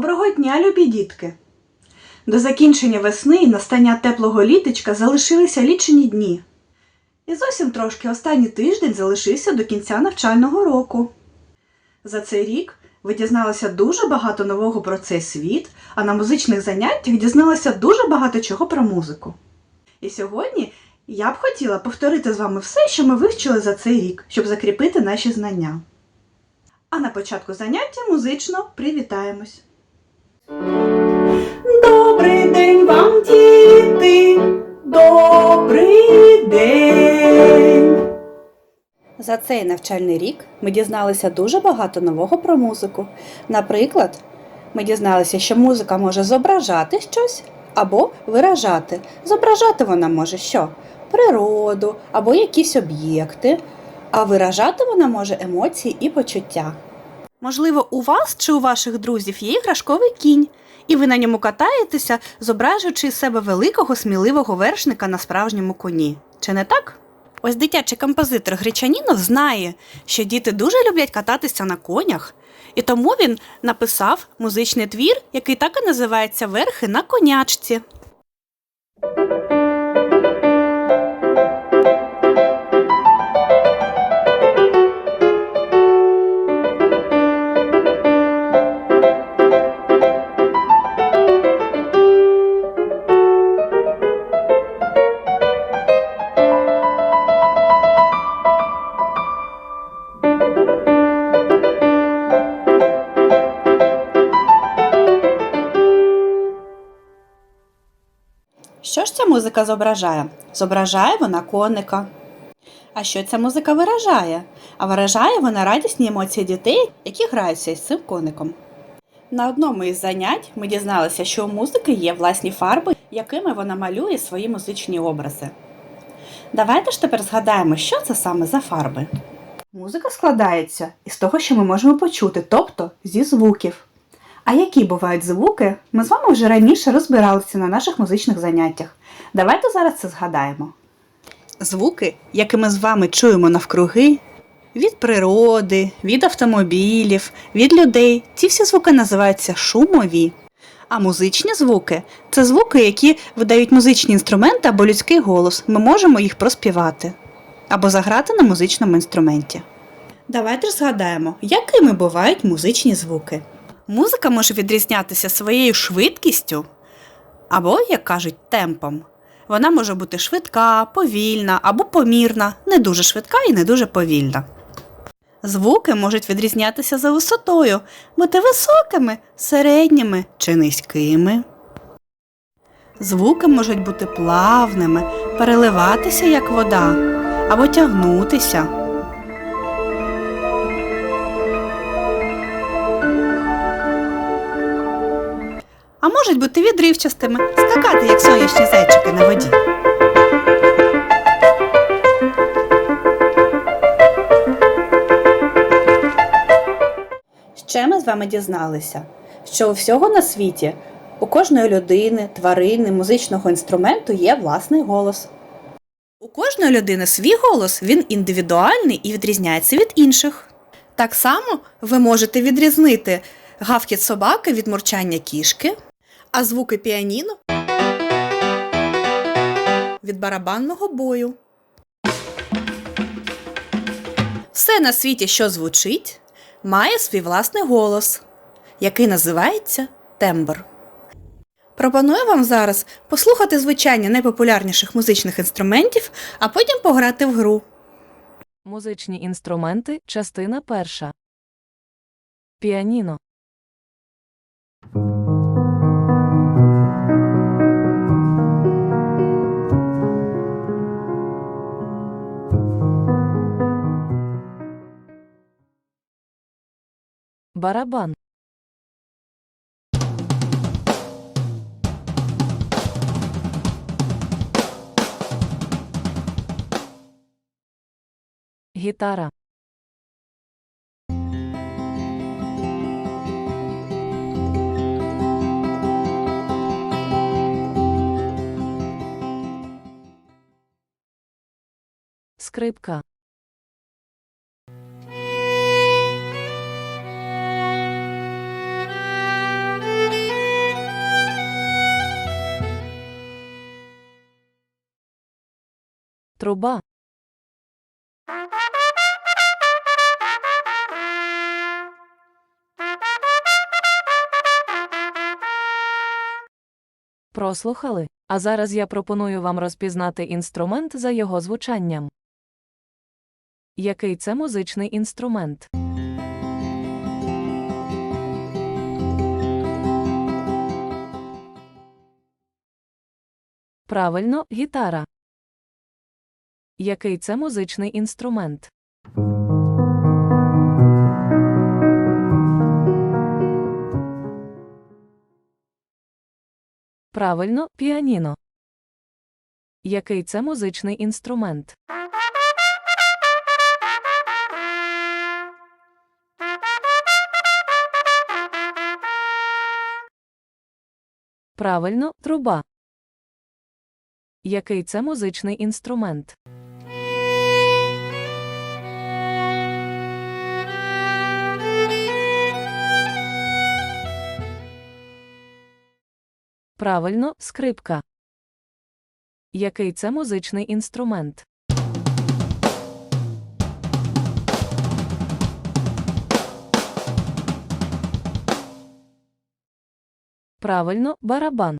Доброго дня, любі дітки! До закінчення весни і настання теплого літочка залишилися лічені дні. І зовсім трошки останній тиждень залишився до кінця навчального року. За цей рік ви дізналися дуже багато нового про цей світ, а на музичних заняттях дізналися дуже багато чого про музику. І сьогодні я б хотіла повторити з вами все, що ми вивчили за цей рік, щоб закріпити наші знання. А на початку заняття музично привітаємось. Добрий день вам, діти! Добрий день! За цей навчальний рік ми дізналися дуже багато нового про музику. Наприклад, ми дізналися, що музика може зображати щось або виражати. Зображати вона може що? Природу або якісь об'єкти, а виражати вона може емоції і почуття. Можливо, у вас чи у ваших друзів є іграшковий кінь, і ви на ньому катаєтеся, зображуючи із себе великого сміливого вершника на справжньому коні. Чи не так? Ось дитячий композитор Гречанінов знає, що діти дуже люблять кататися на конях, і тому він написав музичний твір, який так і називається Верхи на конячці. Музика зображає? Зображає вона коника. А що ця музика виражає? А виражає вона радісні емоції дітей, які граються із цим коником. На одному із занять ми дізналися, що у музики є власні фарби, якими вона малює свої музичні образи. Давайте ж тепер згадаємо, що це саме за фарби. Музика складається із того, що ми можемо почути, тобто зі звуків. А які бувають звуки, ми з вами вже раніше розбиралися на наших музичних заняттях. Давайте зараз це згадаємо. Звуки, які ми з вами чуємо навкруги, від природи, від автомобілів, від людей, ці всі звуки називаються шумові. А музичні звуки це звуки, які видають музичні інструменти або людський голос. Ми можемо їх проспівати або заграти на музичному інструменті. Давайте ж згадаємо, якими бувають музичні звуки. Музика може відрізнятися своєю швидкістю або, як кажуть, темпом. Вона може бути швидка, повільна або помірна, не дуже швидка і не дуже повільна. Звуки можуть відрізнятися за висотою, бути високими, середніми чи низькими. Звуки можуть бути плавними, переливатися як вода або тягнутися. А можуть бути відривчастими, скакати, як сонячні зайчики на воді. Ще ми з вами дізналися, що у всього на світі у кожної людини, тварини, музичного інструменту є власний голос. У кожної людини свій голос, він індивідуальний і відрізняється від інших. Так само ви можете відрізнити гавкіт собаки від мурчання кішки, а звуки піаніно від барабанного бою. Все на світі, що звучить, має свій власний голос, який називається тембр. Пропоную вам зараз послухати звучання найпопулярніших музичних інструментів, а потім пограти в гру. Музичні інструменти, частина перша. Піаніно. Барабан. Гітара. Скрипка. Труба. Прослухали. А зараз я пропоную вам розпізнати інструмент за його звучанням. Який це музичний інструмент? Правильно, гітара. Який це музичний інструмент? Правильно, піаніно. Який це музичний інструмент? Правильно, труба. Який це музичний інструмент? Правильно, скрипка. Який це музичний інструмент? Правильно, барабан.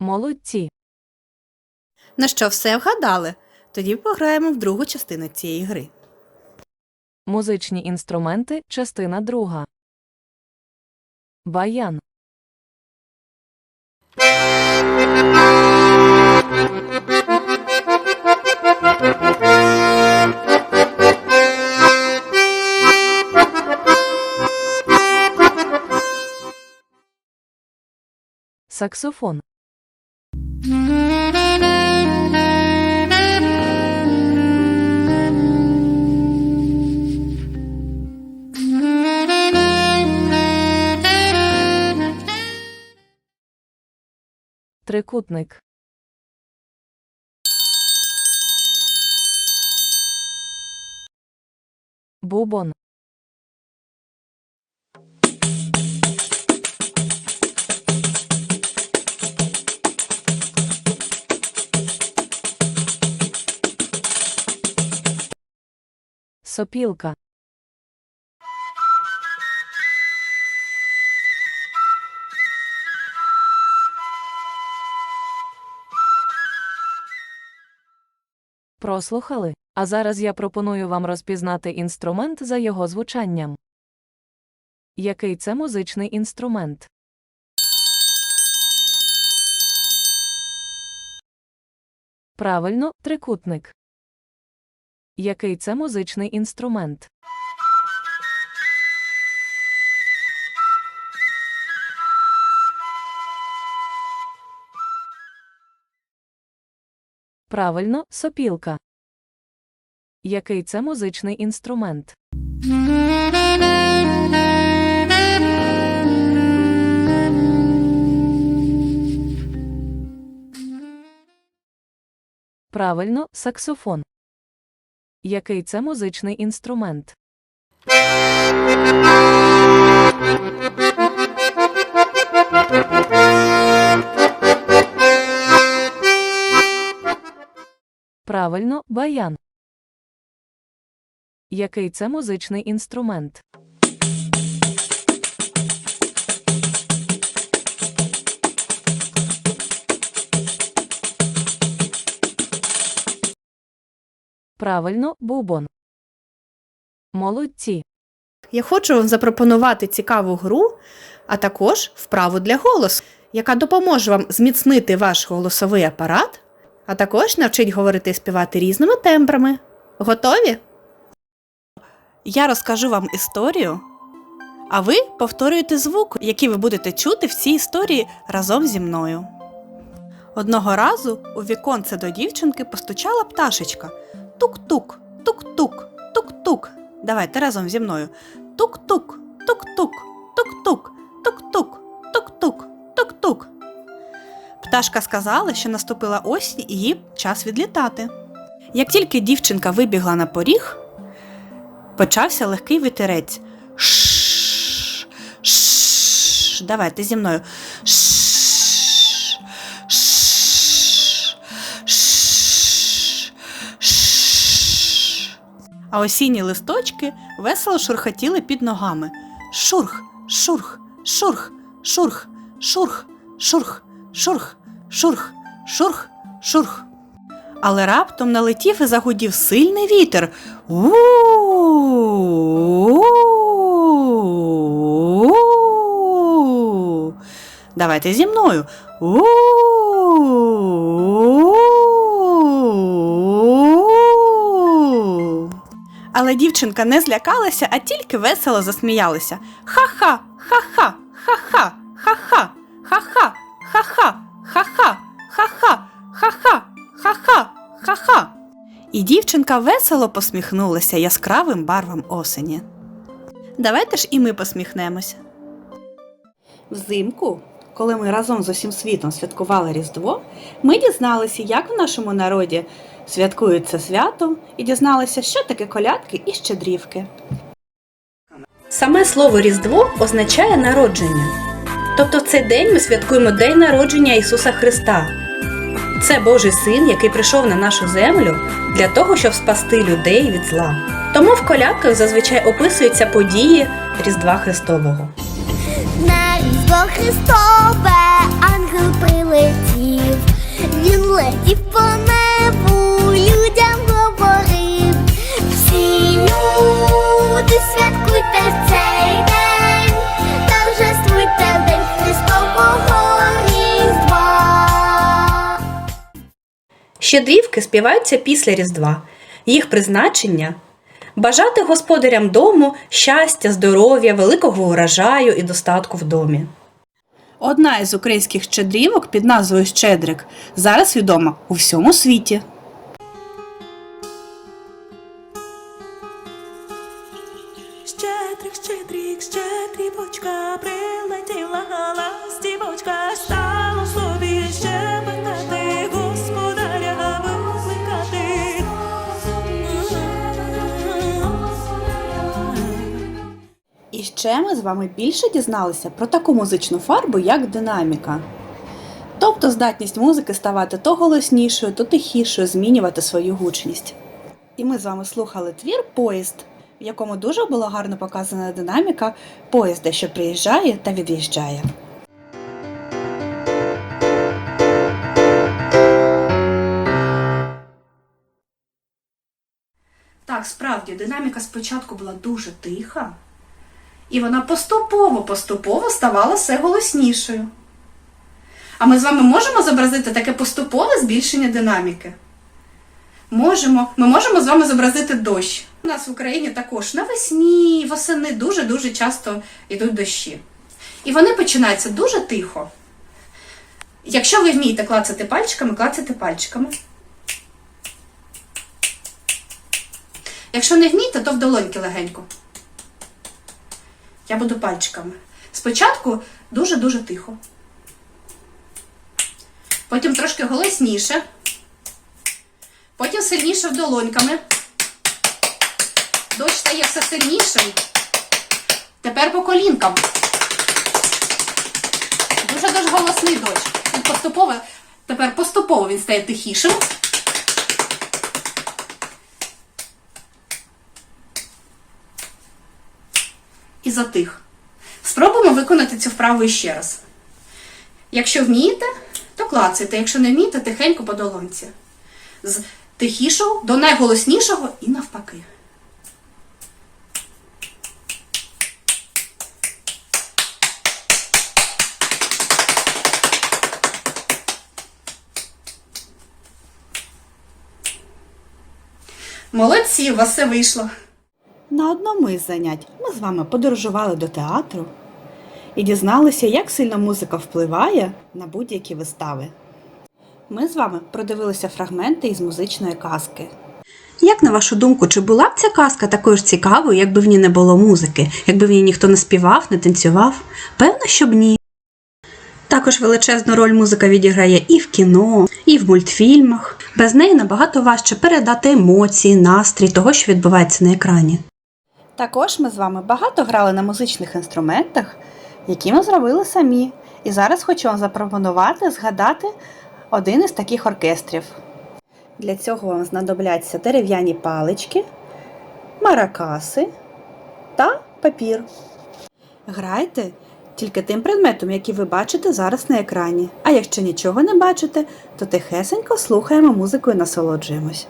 Молодці. Ну що, все вгадали? Тоді пограємо в другу частину цієї гри. Музичні інструменти, частина друга. Баян. Саксофон. Трикутник. Бубон. Сопілка. Прослухали. А зараз я пропоную вам розпізнати інструмент за його звучанням. Який це музичний інструмент? Правильно, трикутник. Який це музичний інструмент? Правильно, сопілка. Який це музичний інструмент? Правильно, саксофон. Який це музичний інструмент? Правильно, баян. Який це музичний інструмент? Правильно, бубон. Молодці. Я хочу вам запропонувати цікаву гру, а також вправу для голосу, яка допоможе вам зміцнити ваш голосовий апарат, а також навчить говорити і співати різними тембрами. Готові? Я розкажу вам історію, а ви повторюєте звук, який ви будете чути в цій історії разом зі мною. Одного разу у віконце до дівчинки постучала пташечка. Тук-тук, тук-тук, тук-тук. Давайте разом зі мною. Тук-тук, тук-тук, тук-тук, тук-тук, тук-тук, тук-тук. Пташка сказала, що наступила осінь і їй час відлітати. Як тільки дівчинка вибігла на поріг, почався легкий вітерець. Шш. Давайте зі мною. Шш, а осінні листочки весело шурхотіли під ногами. Шурх, шурх, шурх, шурх, шурх, шурх, шурх, шурх, шурх, шурх. Але раптом налетів і загудів сильний вітер. Давайте зі мною. У-у-у. Але дівчинка не злякалася, а тільки весело засміялася. Ха-ха, ха-ха, ха-ха, ха-ха, ха-ха, ха-ха, ха-ха, ха-ха, ха-ха, ха-ха, ха-ха. І дівчинка весело посміхнулася яскравим барвам осені. Давайте ж і ми посміхнемося. Взимку, коли ми разом з усім світом святкували Різдво, ми дізналися, як в нашому народі святкують це свято, і дізналися, що таке колядки і щедрівки. Саме слово Різдво означає народження. Тобто в цей день ми святкуємо День народження Ісуса Христа. Це Божий син, який прийшов на нашу землю для того, щоб спасти людей від зла. Тому в колядках зазвичай описуються події Різдва Христового. На різдво Христове ангел прилетів, він летів по небу, людям говорив. Всі люди святкуйте в цей день, торжествуйте в день Христового Різдва. Щедрівки співаються після Різдва. Їх призначення бажати господарям дому щастя, здоров'я, великого урожаю і достатку в домі. Одна із українських щедрівок під назвою Щедрик зараз відома у всьому світі. Ще ми з вами більше дізналися про таку музичну фарбу, як динаміка. Тобто здатність музики ставати то голоснішою, то тихішою, змінювати свою гучність. І ми з вами слухали твір Поїзд, в якому дуже була гарно показана динаміка поїзда, що приїжджає та від'їжджає. Так, справді, динаміка спочатку була дуже тиха, і вона поступово-поступово ставала все голоснішою. А ми з вами можемо зобразити таке поступове збільшення динаміки? Можемо. Ми можемо з вами зобразити дощ. У нас в Україні також навесні, восени дуже-дуже часто йдуть дощі. І вони починаються дуже тихо. Якщо ви вмієте клацати пальчиками, клацайте пальчиками. Якщо не вмієте, то в долоньки легенько. Я буду пальчиками. Спочатку дуже-дуже тихо. Потім трошки голосніше. Потім сильніше в долоньками. Дощ стає все сильнішим. Тепер по колінкам. Дуже-дуже голосний дощ. Він поступово, тепер поступово він стає тихішим. Затих. Спробуємо виконати цю вправу іще раз. Якщо вмієте, то клацайте. Якщо не вмієте, тихенько по долонці. З тихішого до найголоснішого і навпаки. Молодці, у вас все вийшло. На одному із занять з вами подорожували до театру і дізналися, як сильно музика впливає на будь-які вистави. Ми з вами продивилися фрагменти із музичної казки. Як на вашу думку, чи була б ця казка такою ж цікавою, якби в ній не було музики, якби в ній ніхто не співав, не танцював? Певно, щоб ні. Також величезну роль музика відіграє і в кіно, і в мультфільмах. Без неї набагато важче передати емоції, настрій того, що відбувається на екрані. Також ми з вами багато грали на музичних інструментах, які ми зробили самі. І зараз хочу вам запропонувати згадати один із таких оркестрів. Для цього вам знадобляться дерев'яні палички, маракаси та папір. Грайте тільки тим предметом, який ви бачите зараз на екрані. А якщо нічого не бачите, то тихесенько слухаємо музику і насолоджуємось.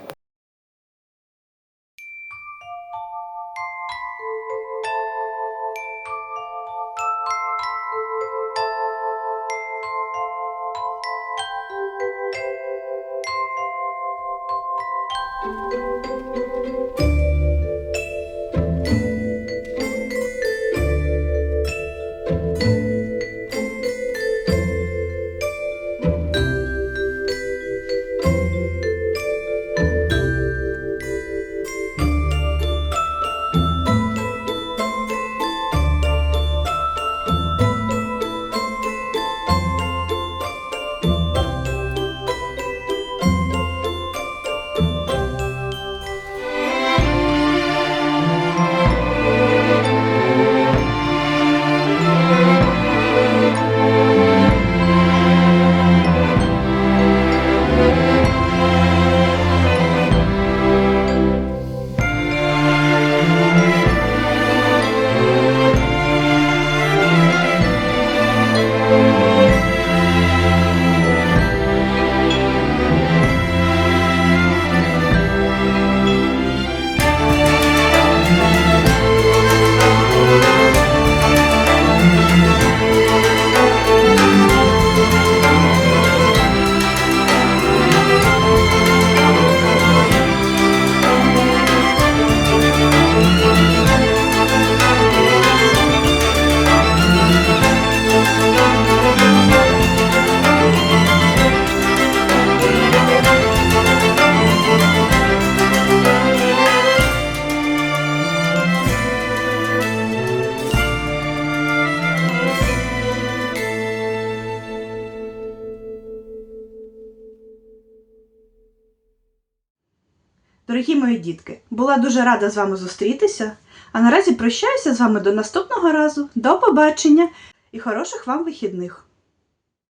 Мої дітки, була дуже рада з вами зустрітися. А наразі прощаюся з вами до наступного разу. До побачення і хороших вам вихідних!